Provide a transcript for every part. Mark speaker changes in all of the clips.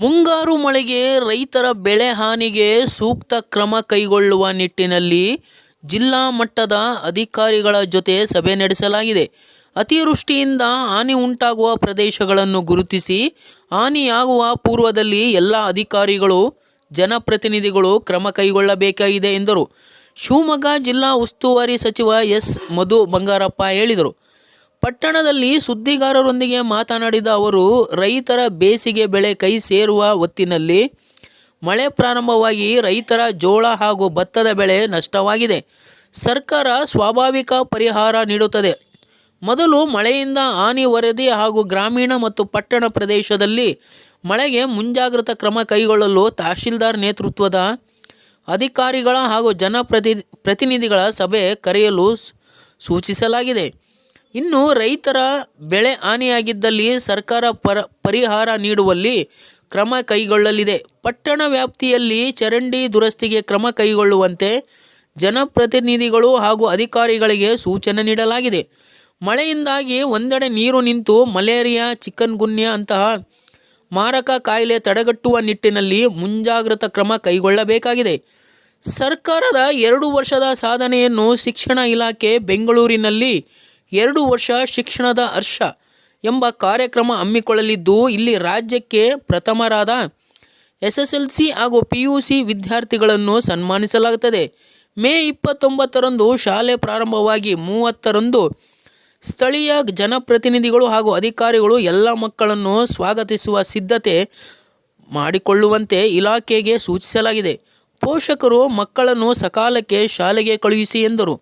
Speaker 1: ಮುಂಗಾರು ಮಳೆಗೆ ರೈತರ ಬೆಳೆ ಹಾನಿಗೆ ಸೂಕ್ತ ಕ್ರಮ ಕೈಗೊಳ್ಳುವ ನಿಟ್ಟಿನಲ್ಲಿ ಜಿಲ್ಲಾ ಮಟ್ಟದ ಅಧಿಕಾರಿಗಳ ಜೊತೆ ಸಭೆ ನಡೆಸಲಾಗಿದೆ. ಅತಿವೃಷ್ಟಿಯಿಂದ ಹಾನಿ ಉಂಟಾಗುವ ಪ್ರದೇಶಗಳನ್ನು ಗುರುತಿಸಿ ಹಾನಿಯಾಗುವ ಪೂರ್ವದಲ್ಲಿ ಎಲ್ಲ ಅಧಿಕಾರಿಗಳು, ಜನಪ್ರತಿನಿಧಿಗಳು ಕ್ರಮ ಕೈಗೊಳ್ಳಬೇಕಾಗಿದೆ ಎಂದರು. ಶಿವಮೊಗ್ಗ ಜಿಲ್ಲಾ ಉಸ್ತುವಾರಿ ಸಚಿವ ಎಸ್ ಮಧು ಬಂಗಾರಪ್ಪ ಹೇಳಿದರು. ಪಟ್ಟಣದಲ್ಲಿ ಸುದ್ದಿಗಾರರೊಂದಿಗೆ ಮಾತನಾಡಿದ ಅವರು, ರೈತರ ಬೇಸಿಗೆ ಬೆಳೆ ಕೈ ಸೇರುವ ಹೊತ್ತಿನಲ್ಲಿ ಮಳೆ ಪ್ರಾರಂಭವಾಗಿ ರೈತರ ಜೋಳ ಹಾಗೂ ಭತ್ತದ ಬೆಳೆ ನಷ್ಟವಾಗಿದೆ. ಸರ್ಕಾರ ಸ್ವಾಭಾವಿಕ ಪರಿಹಾರ ನೀಡುತ್ತದೆ. ಮೊದಲು ಮಳೆಯಿಂದ ಹಾನಿ ವರದಿ ಹಾಗೂ ಗ್ರಾಮೀಣ ಮತ್ತು ಪಟ್ಟಣ ಪ್ರದೇಶದಲ್ಲಿ ಮಳೆಗೆ ಮುಂಜಾಗ್ರತಾ ಕ್ರಮ ಕೈಗೊಳ್ಳಲು ತಹಶೀಲ್ದಾರ್ ನೇತೃತ್ವದ ಅಧಿಕಾರಿಗಳ ಹಾಗೂ ಜನಪ್ರತಿ, ಪ್ರತಿನಿಧಿಗಳ ಸಭೆ ಕರೆಯಲು ಸೂಚಿಸಲಾಗಿದೆ. ಇನ್ನು ರೈತರ ಬೆಳೆ ಹಾನಿಯಾಗಿದ್ದಲ್ಲಿ ಸರ್ಕಾರ ಪರ, ಪರಿಹಾರ ನೀಡುವಲ್ಲಿ ಕ್ರಮ ಕೈಗೊಳ್ಳಲಿದೆ. ಪಟ್ಟಣ ವ್ಯಾಪ್ತಿಯಲ್ಲಿ ಚರಂಡಿ ದುರಸ್ತಿಗೆ ಕ್ರಮ ಕೈಗೊಳ್ಳುವಂತೆ ಜನಪ್ರತಿನಿಧಿಗಳು ಹಾಗೂ ಅಧಿಕಾರಿಗಳಿಗೆ ಸೂಚನೆ ನೀಡಲಾಗಿದೆ. ಮಳೆಯಿಂದಾಗಿ ಒಂದೆಡೆ ನೀರು ನಿಂತು ಮಲೇರಿಯಾ ಚಿಕನ್ ಗುನ್ಯಾ ಅಂತಹ ಮಾರಕ ಕಾಯಿಲೆ ತಡೆಗಟ್ಟುವ ನಿಟ್ಟಿನಲ್ಲಿ ಮುಂಜಾಗ್ರತಾ ಕ್ರಮ ಕೈಗೊಳ್ಳಬೇಕಾಗಿದೆ. ಸರ್ಕಾರದ ಎರಡು ವರ್ಷದ ಸಾಧನೆಯನ್ನು ಶಿಕ್ಷಣ ಇಲಾಖೆ ಬೆಂಗಳೂರಿನಲ್ಲಿ ಎರಡು ವರ್ಷ ಶಿಕ್ಷಣದ ಹರ್ಷ ಎಂಬ ಕಾರ್ಯಕ್ರಮ ಹಮ್ಮಿಕೊಳ್ಳಲಿದ್ದು, ಇಲ್ಲಿ ರಾಜ್ಯಕ್ಕೆ ಪ್ರಥಮರಾದ ಎಸ್ ಎಸ್ ಎಲ್ ಸಿ ಹಾಗೂ ಪಿ ಯು ಸಿ ವಿದ್ಯಾರ್ಥಿಗಳನ್ನು ಸನ್ಮಾನಿಸಲಾಗುತ್ತದೆ. ಮೇ ಇಪ್ಪತ್ತೊಂಬತ್ತರಂದು ಶಾಲೆ ಪ್ರಾರಂಭವಾಗಿ ಮೂವತ್ತರಂದು ಸ್ಥಳೀಯ ಜನಪ್ರತಿನಿಧಿಗಳು ಹಾಗೂ ಅಧಿಕಾರಿಗಳು ಎಲ್ಲ ಮಕ್ಕಳನ್ನು ಸ್ವಾಗತಿಸುವ ಸಿದ್ಧತೆ ಮಾಡಿಕೊಳ್ಳುವಂತೆ ಇಲಾಖೆಗೆ ಸೂಚಿಸಲಾಗಿದೆ. ಪೋಷಕರು ಮಕ್ಕಳನ್ನು ಸಕಾಲಕ್ಕೆ ಶಾಲೆಗೆ ಕಳುಹಿಸಿ ಎಂದರು.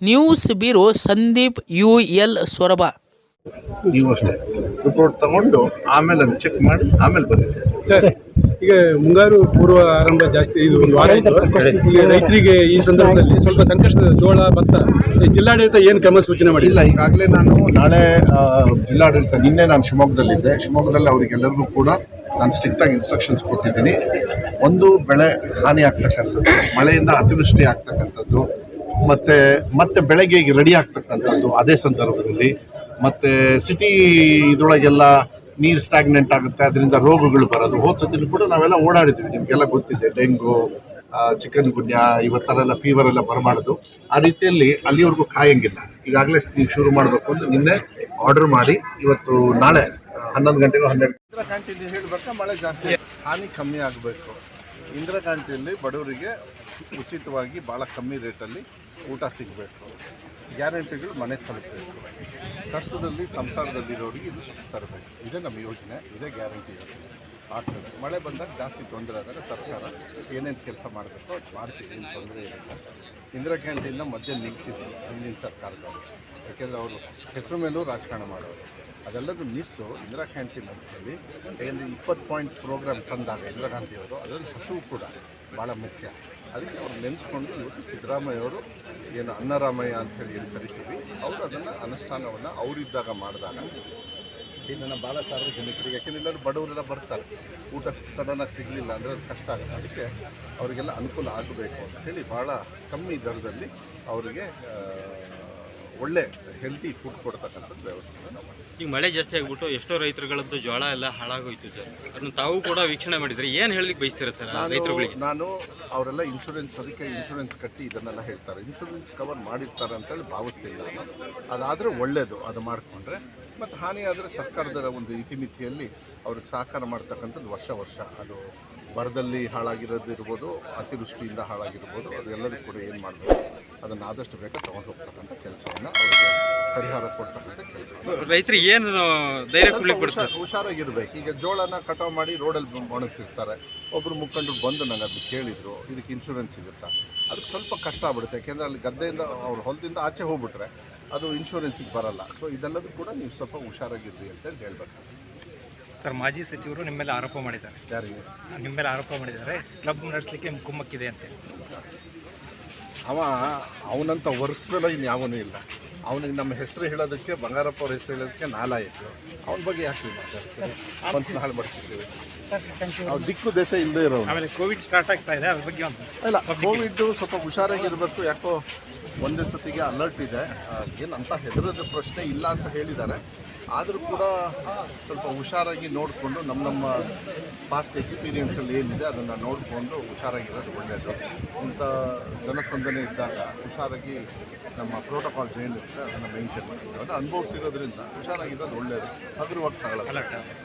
Speaker 1: News bureau Sandeep U L Soraba.
Speaker 2: ನೀವು ಅಷ್ಟೇ ರಿಪೋರ್ಟ್ ತಗೊಂಡು ಆಮೇಲೆ ಅದನ್ನ ಚೆಕ್ ಮಾಡಿ ಆಮೇಲೆ ಬರ್ತೀನಿ
Speaker 3: ಸರ್ ಈಗ ಮುಂಗಾರು ಪೂರ್ವ ಆರಂಭ ಜಾಸ್ತಿ ಇದು ಒಂದು ವಾರ ಈಗ ರೈತರಿಗೆ ಈ ಸಂದರ್ಭದಲ್ಲಿ ಸ್ವಲ್ಪ ಸಂಕಷ್ಟದ ಜೋಳ ಭತ್ತ ಈ ಜಿಲ್ಲಾಡಳಿತ ಏನು ಕ್ರಮ ಸೂಚನೆ ಮಾಡಿಲ್ಲ
Speaker 2: ಇಲ್ಲ ಈಗಾಗಲೇ ನಾನು ನಾಳೆ ಆ, ಜಿಲ್ಲಾಡಳಿತ ನಿನ್ನೆ ನಾನು ಶಿವಮೊಗ್ಗದಲ್ಲಿದ್ದೆ. ಶಿವಮೊಗ್ಗದಲ್ಲಿ ಅವರಿಗೆಲ್ಲರಿಗೂ ಕೂಡ ನಾನು ಸ್ಟ್ರಿಕ್ಟ್ ಆಗಿ ಇನ್ಸ್ಟ್ರಕ್ಷನ್ಸ್ ಕೊಟ್ಟಿದ್ದೀನಿ. ಒಂದು ಬೆಳೆ ಹಾನಿ ಆಗ್ತಕ್ಕಂಥದ್ದು ಮಳೆಯಿಂದ ಅತಿವೃಷ್ಟಿ ಆಗ್ತಕ್ಕಂಥದ್ದು ಮತ್ತೆ ಮತ್ತೆ ಬೆಳಗ್ಗೆ ರೆಡಿ ಆಗ್ತಕ್ಕಂಥದ್ದು ಅದೇ ಸಂದರ್ಭದಲ್ಲಿ. ಮತ್ತೆ ಸಿಟಿ ಇದ್ರೊಳಗೆಲ್ಲ ನೀರು ಸ್ಟಾಗ್ನೆಂಟ್ ಆಗುತ್ತೆ, ಅದರಿಂದ ರೋಗಗಳು ಬರೋದು. ಹೋದ ಕೂಡ ನಾವೆಲ್ಲ ಓಡಾಡಿದ್ವಿ, ನಿಮಗೆಲ್ಲ ಗೊತ್ತಿದೆ, ಡೆಂಗು ಚಿಕನ್ ಗುನ್ಯಾ ಇವತ್ತರ ಎಲ್ಲ ಫೀವರ್ ಎಲ್ಲ ಬರಮಾಡೋದು. ಆ ರೀತಿಯಲ್ಲಿ ಅಲ್ಲಿವರೆಗೂ ಕಾಯಂಗಿಲ್ಲ. ಈಗಾಗಲೇ ನೀವು ಶುರು ಮಾಡಬೇಕು ಅಂತ ನಿನ್ನೆ ಆರ್ಡರ್ ಮಾಡಿ, ಇವತ್ತು ನಾಳೆ, ಹನ್ನೊಂದು ಗಂಟೆಗೆ ಹನ್ನೆರಡು ಇಂದಿರಾ ಕ್ಯಾಂಟೀನ್ ಹೇಳಬೇಕಾ, ಮಳೆ ಜಾಸ್ತಿ ಹಾನಿ ಕಮ್ಮಿ ಆಗಬೇಕು. ಇಂದಿರಾ ಕ್ಯಾಂಟೀನಲ್ಲಿ ಬಡವರಿಗೆ ಉಚಿತವಾಗಿ ಭಾಳ ಕಮ್ಮಿ ರೇಟಲ್ಲಿ ಊಟ ಸಿಗಬೇಕು. ಗ್ಯಾರಂಟಿಗಳು ಮನೆ ತಲುಪಬೇಕು. ಕಷ್ಟದಲ್ಲಿ ಸಂಸಾರದಲ್ಲಿರೋರಿಗೆ ಇದು ತರಬೇಕು. ಇದೇ ನಮ್ಮ ಯೋಜನೆ, ಇದೇ ಗ್ಯಾರಂಟಿ ಯೋಜನೆ. ಆಗ್ತದೆ. ಮಳೆ ಬಂದಾಗ ಜಾಸ್ತಿ ತೊಂದರೆ ಆದಾಗ ಸರ್ಕಾರ ಏನೇನು ಕೆಲಸ ಮಾಡಬೇಕು ಅದು ಮಾಡ್ತೀವಿ, ಏನು ತೊಂದರೆ ಇರುತ್ತೆ ಇಂದಿರಾ ಕ್ಯಾಂಟೀನ್ನ ಮಧ್ಯೆ ನಿಲ್ಲಿಸಿದ್ರು ಹಿಂದಿನ ಸರ್ಕಾರದವರು. ಯಾಕೆಂದರೆ ಅವರು ಹೆಸರು ಮೇಲೂ ರಾಜಕಾರಣ ಮಾಡೋರು. ಅದೆಲ್ಲದೂ ನಿಂತು ಇಂದಿರಾ ಕ್ಯಾಂಟೀನ್ ಅಂತೇಳಿ ಯಾಕೆಂದರೆ ಇಪ್ಪತ್ತು ಪಾಯಿಂಟ್ ಪ್ರೋಗ್ರಾಮ್ ತಂದಾಗ ಇಂದಿರಾ ಗಾಂಧಿಯವರು ಅದರಲ್ಲಿ ಹಸುವು ಕೂಡ ಭಾಳ ಮುಖ್ಯ. ಅದಕ್ಕೆ ಅವ್ರು ನೆನೆಸ್ಕೊಂಡು ಇವತ್ತು ಸಿದ್ದರಾಮಯ್ಯ ಅವರು ಏನು ಅನ್ನರಾಮಯ್ಯ ಅಂತೇಳಿ ಏನು ಕರಿತೀವಿ, ಅವರು ಅದನ್ನು ಅನುಷ್ಠಾನವನ್ನು ಅವರಿದ್ದಾಗ ಮಾಡಿದಾಗ. ಇದನ್ನು ಭಾಳ ಸಾರ್ವಜನಿಕರಿಗೆ, ಯಾಕೆಂದ್ರೆ ಎಲ್ಲರೂ ಬಡವರೆಲ್ಲ ಬರ್ತಾರೆ. ಊಟ ಸಡನ್ನಾಗಿ ಸಿಗಲಿಲ್ಲ ಅಂದರೆ ಅದು ಕಷ್ಟ ಆಗುತ್ತೆ. ಅದಕ್ಕೆ ಅವರಿಗೆಲ್ಲ ಅನುಕೂಲ ಆಗಬೇಕು ಅಂತ ಹೇಳಿ ಭಾಳ ಕಮ್ಮಿ ದರದಲ್ಲಿ ಅವರಿಗೆ ಒಳ್ಳೆ ಹೆಲ್ತಿ ಫುಡ್ ಕೊಡ್ತಕ್ಕಂಥದ್ದು ವ್ಯವಸ್ಥೆ ನಾವು ಮಾಡಿದ್ದೀವಿ.
Speaker 4: ಈಗ ಮಳೆ ಜಾಸ್ತಿ ಆಗ್ಬಿಟ್ಟು ಎಷ್ಟೋ ರೈತರುಗಳದ್ದು ಜೋಳ ಎಲ್ಲ ಹಾಳಾಗೋಯ್ತು ಸರ್. ಅದನ್ನ ತಾವು ಕೂಡ ವೀಕ್ಷಣೆ ಮಾಡಿದ್ರೆ. ಏನು ಹೇಳಲಿಕ್ಕೆ ಬಯಸ್ತೀರ ಸರ್ ಆ
Speaker 2: ನಾನು
Speaker 4: ರೈತರುಗಳಿಗೆ?
Speaker 2: ನಾನು ಅವರೆಲ್ಲ ಇನ್ಶೂರೆನ್ಸ್ ಅದಕ್ಕೆ ಇನ್ಶೂರೆನ್ಸ್ ಕಟ್ಟಿ ಇದನ್ನೆಲ್ಲ ಹೇಳ್ತಾರೆ. ಇನ್ಶೂರೆನ್ಸ್ ಕವರ್ ಮಾಡಿರ್ತಾರೆ ಅಂತೇಳಿ ಭಾವಿಸ್ತೀನಿ ನಾನು. ಅದಾದರೆ ಒಳ್ಳೆಯದು ಅದು ಮಾಡಿಕೊಂಡ್ರೆ. ಮತ್ತು ಹಾನಿ ಆದರೆ ಸರ್ಕಾರದ ಒಂದು ಇತಿಮಿತಿಯಲ್ಲಿ ಅವ್ರಿಗೆ ಸಹಕಾರ ಮಾಡ್ತಕ್ಕಂಥದ್ದು ವರ್ಷ ವರ್ಷ. ಅದು ಬರದಲ್ಲಿ ಹಾಳಾಗಿರೋದಿರ್ಬೋದು ಅತಿವೃಷ್ಟಿಯಿಂದ ಹಾಳಾಗಿರ್ಬೋದು ಅದು ಎಲ್ಲದೂ ಕೂಡ ಏನು ಮಾಡಬೇಕು? ಅದನ್ನು ಆದಷ್ಟು ಬೇಗ ತೊಗೊಂಡು ಹೋಗ್ತಕ್ಕಂಥ ಪರಿಹಾರ ಕೊಡ್ತಾರೆ ಕೆಲಸ
Speaker 4: ರೈತರಿಗೆ ಏನು ಧೈರ್ಯ ಕೊಡ್ಲಿಕ್ಕೆ ಬಿಡ್ತಾರೆ
Speaker 2: ಹುಷಾರ್ ಹುಷಾರಾಗಿರ್ಬೇಕು. ಈಗ ಜೋಳನ ಕಟಾವು ಮಾಡಿ ರೋಡಲ್ಲಿ ಒಣಗಿಸಿರ್ತಾರೆ. ಒಬ್ಬರು ಮುಖಂಡರು ಬಂದು ನಂಗೆ ಅದನ್ನ ಕೇಳಿದರು. ಇದಕ್ಕೆ ಇನ್ಶೂರೆನ್ಸ್ ಸಿಗುತ್ತಾ? ಅದಕ್ಕೆ ಸ್ವಲ್ಪ ಕಷ್ಟ ಆಗ್ಬಿಡುತ್ತೆ. ಯಾಕೆಂದರೆ ಅಲ್ಲಿ ಗದ್ದೆಯಿಂದ ಅವ್ರ ಹೊಲದಿಂದ ಆಚೆ ಹೋಗ್ಬಿಟ್ರೆ ಅದು ಇನ್ಶೂರೆನ್ಸಿಗೆ ಬರಲ್ಲ. ಸೊ ಇದೆಲ್ಲದೂ ಕೂಡ ನೀವು ಸ್ವಲ್ಪ ಹುಷಾರಾಗಿರ್ರಿ ಅಂತೇಳಿ ಹೇಳ್ಬೇಕು
Speaker 5: ಸರ್ ಮಾಜಿ ಸಚಿವರು ನಿಮ್ಮ ಮೇಲೆ ಆರೋಪ ಮಾಡಿದ್ದಾರೆ.
Speaker 2: ಯಾರಿಗೆ?
Speaker 5: ನಿಮ್ಮ ಮೇಲೆ ಆರೋಪ ಮಾಡಿದ್ದಾರೆ. ಕ್ಲಬ್ ನಡೆಸಲಿಕ್ಕೆ ಕುಮ್ಮಕ್ಕಿದೆ ಅಂತ
Speaker 2: ಅವ ಅವನಂತ ವರ್ಷದಲ್ಲ ಇನ್ಯಾವನೂ ಇಲ್ಲ. ಅವನಿಗೆ ನಮ್ಮ ಹೆಸರು ಹೇಳೋದಕ್ಕೆ ಬಂಗಾರಪ್ಪ ಅವ್ರ ಹೆಸರು ಹೇಳೋದಕ್ಕೆ ನಾಲಾಯಿತು. ಅವನ ಬಗ್ಗೆ ಯಾಕೆ ಮಾತಾಡ್ತಾರೆ? ಹಾಳು ಮಾಡ್ತಿದ್ದೀವಿ. ಅವ್ರು ದಿಕ್ಕು ದೇಶ ಇಲ್ಲದೆ ಇರೋದು
Speaker 5: ಆಮೇಲೆ ಕೋವಿಡ್ ಸ್ಟಾರ್ಟ್ ಆಗ್ತಾ ಇದೆ ಅದ್ರ ಬಗ್ಗೆ
Speaker 2: ಇಲ್ಲ ಕೋವಿಡ್ ಸ್ವಲ್ಪ ಹುಷಾರಾಗಿರ್ಬೇಕು ಯಾಕೋ ಒಂದೇ ಸತಿಗೆ ಅಲರ್ಟ್ ಇದೆ. ಏನಂತ ಅಂತ ಹೆದರದ ಪ್ರಶ್ನೆ ಇಲ್ಲ ಅಂತ ಹೇಳಿದ್ದಾರೆ. ಆದರೂ ಕೂಡ ಸ್ವಲ್ಪ ಹುಷಾರಾಗಿ ನೋಡಿಕೊಂಡು ನಮ್ಮ ನಮ್ಮ ಪಾಸ್ಟ್ ಎಕ್ಸ್ಪೀರಿಯನ್ಸಲ್ಲಿ ಏನಿದೆ ಅದನ್ನು ನೋಡಿಕೊಂಡು ಹುಷಾರಾಗಿರೋದು ಒಳ್ಳೆಯದು ಇಂಥ ಜನಸಂದಣಿ ಇದ್ದಾಗ ಹುಷಾರಾಗಿ ನಮ್ಮ ಪ್ರೋಟೋಕಾಲ್ಸ್ ಏನಿರುತ್ತೆ ಅದನ್ನು ಮೇಂಟೈನ್ ಮಾಡಿದ್ದೇವೆ ಅನುಭವಿಸಿರೋದ್ರಿಂದ ಹುಷಾರಾಗಿರೋದು ಒಳ್ಳೆಯದು ಹಗುರವಾಗಿ ತಗೊಳ್ಳೋದು.